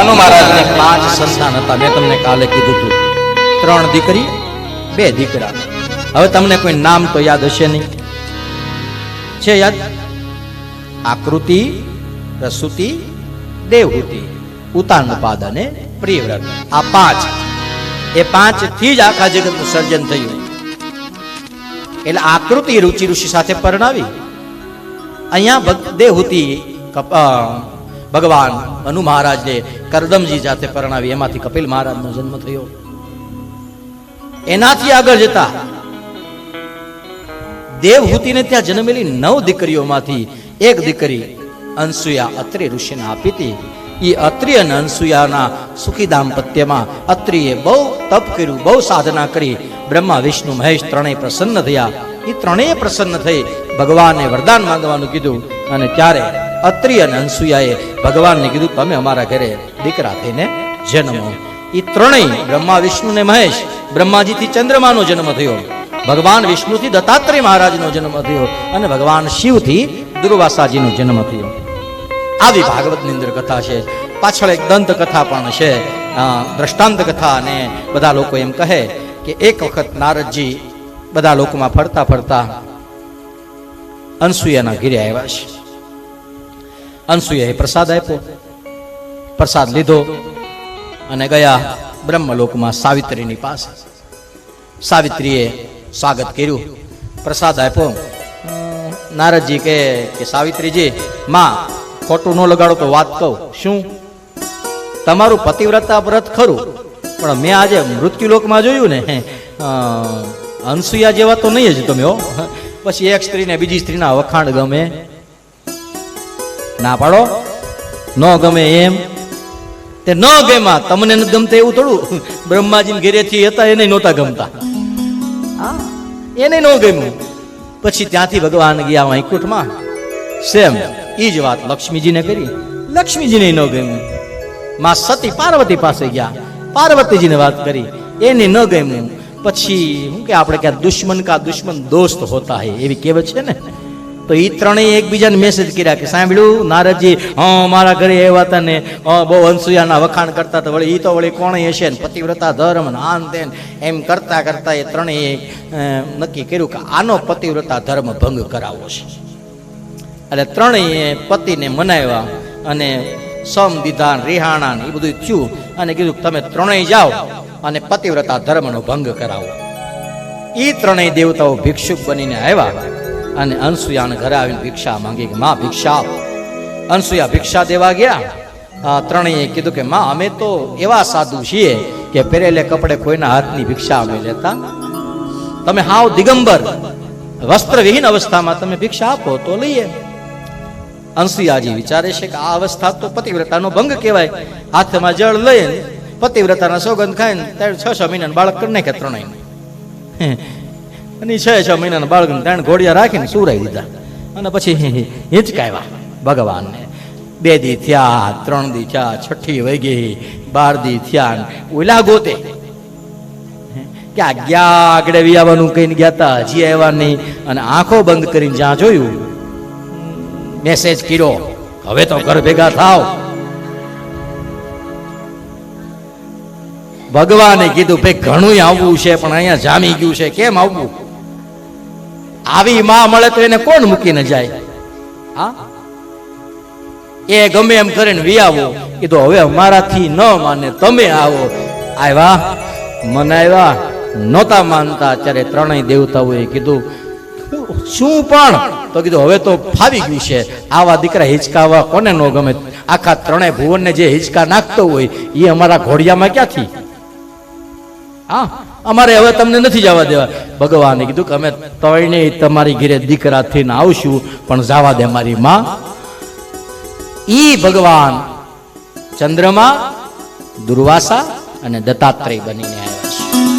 મનુ મહારાજને પાંચ સંતાન હતા. મેં તમને કાલે કીધું હતું ત્રણ દીકરી, બે દીકરા. હવે તમને કોઈ નામ તો યાદ હશે નહીં. છે યાદ? આકૃતિ, પ્રસૂતિ, દેવહૂતિ, ઉતાનપાદ અને પ્રિયવ્રત. આ પાંચ. એ પાંચથી જ આખા જગતનું સર્જન થયું. એટલે આકૃતિ રુચિ ઋષિ સાથે પરણાવી. અહીંયા દેવહૂતિ ભગવાન અનુ મહારાજને કરદમજી સાથે પરણાવી. એમાંથી કપિલ મહારાજનો જન્મ થયો. એનાથી આગળ જતા દેવહૂતિને ત્યાં જન્મેલી નવ દીકરીઓમાંથી એક દીકરી અનસુયા અત્રિ ઋષિને આપી હતી. એ અત્રિ અને અનસુયાના સુખી દાંપત્યમાં અત્રિએ બહુ તપ કર્યું, બહુ સાધના કરી. બ્રહ્મા, વિષ્ણુ, મહેશ ત્રણેય પ્રસન્ન થયા. એ ત્રણેય પ્રસન્ન થઈ ભગવાનને વરદાન માંગવાનું કીધું અને ત્યારે અત્રિ અને અનસુયાએ ભગવાનને કીધું, તમે અમારા ઘરે દીકરા થઈને જન્મો. એ ત્રણેય બ્રહ્મા, વિષ્ણુ ને મહેશ બ્રહ્માજીથી ચંદ્રમાનો જન્મ થયો. ભગવાન વિષ્ણુથી દત્તાત્રેય મહારાજનો જન્મ થયો અને ભગવાન શિવથી દુર્વાસાજીનો જન્મ થયો. આવી ભાગવતની અંદર કથા છે. પાછળ એક દંત કથા પણ છે. દ્રષ્ટાંત કથા અને બધા લોકો એમ કહે કે એક વખત નારદજી બધા લોકોમાં ફરતા ફરતા અનસુયાના ઘીરે આવ્યા છે. અનસુયાએ પ્રસાદ આપ્યો. પ્રસાદ લીધો અને ગયા બ્રહ્મલોકમાં સાવિત્રીની પાસે. સાવિત્રીએ સ્વાગત કર્યું. પ્રસાદ આપ્યો. નારદજી કહે કે સાવિત્રીજી, માં, ખોટું ન લગાડો તો વાત કહું. શું? તમારું પતિવ્રતા વ્રત ખરું, પણ મેં આજે મૃત્યુલોકમાં જોયું ને અનસુયા જેવા તો નહીં જ તમે હો, પછી એક સ્ત્રીને બીજી સ્ત્રીના વખાણ ગમે. ના પાડો. ન ગમે એમ. તે ન ગમ્યા, તમને ન ગમતા એવું થોડું? બ્રહ્માજી ઘેરેથી હતા, એને નહોતા ગમતા. એને ન ગમ્યું. પછી ત્યાંથી ભગવાન ગયા વૈકુંઠમાં. સેમ એ જ વાત લક્ષ્મીજીને કરી. લક્ષ્મીજીને ન ગમ્યું. માં સતી પાર્વતી પાસે ગયા. પાર્વતીજીને વાત કરી. એને ન ગમ્યું. પછી શું કે આપણે ક્યાં દુશ્મન કા દુશ્મન દોસ્ત હોતા હે, એવી કહેવત છે ને? તો એ ત્રણેય એકબીજાને મેસેજ કર્યા કે સાંભળ્યું નારદજી, હા, મારા ઘરે આવ્યા હતા ને બહુ અનસુયાના વખાણ કરતા હતા. વળી એ તો વળી કોણે હશે ને? પતિવ્રતા, ધર્મ ને આન તેન. એમ કરતા કરતા એ ત્રણેય નક્કી કર્યું કે આનો પતિવ્રતા, ધર્મ ભંગ કરાવવો છે. એટલે ત્રણેય પતિને મનાવ્યા અને સમ દીધા ને રિહાણા એ બધું થયું અને કીધું તમે ત્રણેય જાઓ અને પતિવ્રતા, ધર્મનો ભંગ કરાવો. એ ત્રણેય દેવતાઓ ભિક્ષુક બનીને આવ્યા. અને અનસુયાને ઘરે આવીને ભિક્ષા માંગી કે, માં, ભિક્ષા અનસુયા ભિક્ષા દેવા ગયા. ત્રણેય કીધું કે, માં, અમે તો એવા સાધુ છીએ કે પહેરેલે કપડે કોઈના હાથની ભિક્ષા અમે લેતા તમે હાવ દિગંબર. વસ્ત્રવિહીન અવસ્થામાં તમે ભિક્ષા આપો તો લઈએ. અંશુયાજી વિચારે છે કે, આ અવસ્થા તો પતિવ્રતાનો ભંગ કહેવાય. હાથમાં જળ લઈને પતિવ્રતાના સોગંદ ખાઈને ત્યારે છ છ મહિનાનું બાળક કરી નાખે ત્રણેય અને છ છ મહિનાના બાળકને ત્રણ ઘોડિયા રાખીને સુરાઈ દીધા. અને પછી હિંચકાવ્યા ભગવાનને. બે દી થયા, ત્રણ દી થયા, છઠ્ઠી વૈગી, બાર દી થયા ઓલા ગોતે. કે આ ગયા આગળ આવવાનું કહીને ગયા તા, હજી આવ્યા નહીં. અને આંખો બંધ કરીને જ્યાં જોયું મેસેજ કર્યો, હવે તો ઘર ભેગા થાવ. ભગવાને કીધું, ભાઈ ઘણું આવવું છે, પણ અહીંયા જામી ગયું છે. કેમ આવવું? આવી માં મળે તો એને કોણ મૂકીને જાય? હા? એ ગમે એમ કરીને વિયાવો. કીધું હવે અમારાથી ન માને, તમે આવો. આવ્યા મને આવ્યા નહોતા માનતા. ત્યારે ત્રણેય દેવતાઓએ કીધું, શું પણ? તો કીધું, હવે તો ફાવી ગયું છે. આવા દીકરા હિંચકાવા કોને ન ગમે? આખા ત્રણેય ભુવનને જે હિંચકા નાખતો હોય, એ અમારા ઘોડિયામાં ક્યાંથી હા, અમારે હવે તમને નથી જવા દેવા. ભગવાને કીધું કે અમે તળને તમારી ઘેરે દીકરા થઈને આવશું, પણ જવા દે મારી માં. ઈ ભગવાન ચંદ્રમા, દુર્વાસા અને દત્તાત્રેય બનીને આવ્યા છે.